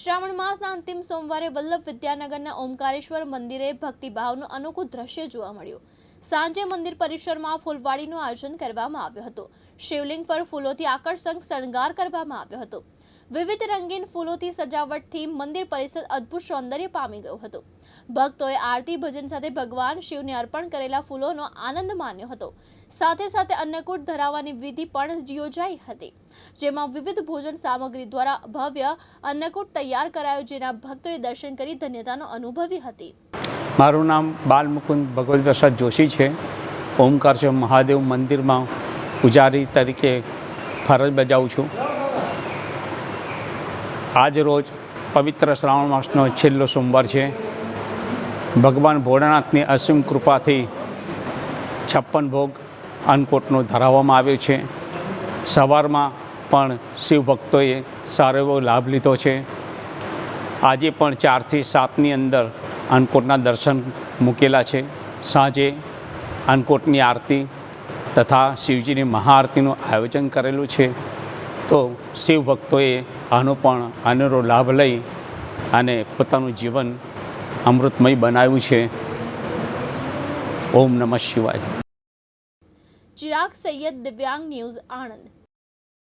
શ્રાવણ માસના અંતિમ સોમવારે વલ્લભ વિદ્યાનગરના ઓમકારેશ્વર મંદિરે ભક્તિભાવનું અનોખું દ્રશ્ય જોવા મળ્યું. સાંજે મંદિર પરિસરમાં ફૂલવાડીનું આયોજન કરવામાં આવ્યું હતું. શિવલિંગ પર ફૂલોથી આકર્ષક શણગાર કરવામાં આવ્યો હતો. વિવિધ રંગીન ફૂલોથી સજાવટથી મંદિર પરિસર અદ્ભુત સૌંદર્ય પામી ગયું હતું. ભક્તોએ આરતી ભજન સાથે ભગવાન શિવને અર્પણ કરેલા ફૂલોનો આનંદ માન્યો હતો. સાથે સાથે અન્નકૂટ ધરાવવાની વિધિ પણ યોજાઈ હતી, જેમાં વિવિધ ભોજન સામગ્રી દ્વારા ભવ્ય અન્નકૂટ તૈયાર કરાયો જેના ભક્તોએ દર્શન કરી ધન્યતાનો અનુભવી હતી. મારું નામ બાલમુકુંદ ભગવત પ્રસાદ જોશી છે. ઓમકારશ્વર મહાદેવ મંદિરમાં પૂજારી તરીકે ફરજ બજાવું છું. આજ રોજ પવિત્ર શ્રાવણ માસનો છેલ્લો સોમવાર છે. ભગવાન ભોળાનાથની અસીમ કૃપાથી છપ્પન ભોગ અન્નકોટનો ધરાવવામાં આવ્યો છે. સવારમાં પણ શિવ ભક્તોએ સારો એવો લાભ લીધો છે. આજે પણ ચારથી સાતની અંદર અન્નકોટના દર્શન મૂકેલા છે. સાંજે અન્નકોટની આરતી તથા શિવજીની મહાઆરતીનું આયોજન કરેલું છે. તો શિવ ભક્તોએ આનો પણ આનેરો લાભ લઈ અને પોતાનું જીવન અમૃતમય બનાવ્યું છે. ઓમ નમઃ શિવાય. ચિરાગ સૈયદ દિવ્યાંગ ન્યૂઝ આણંદ.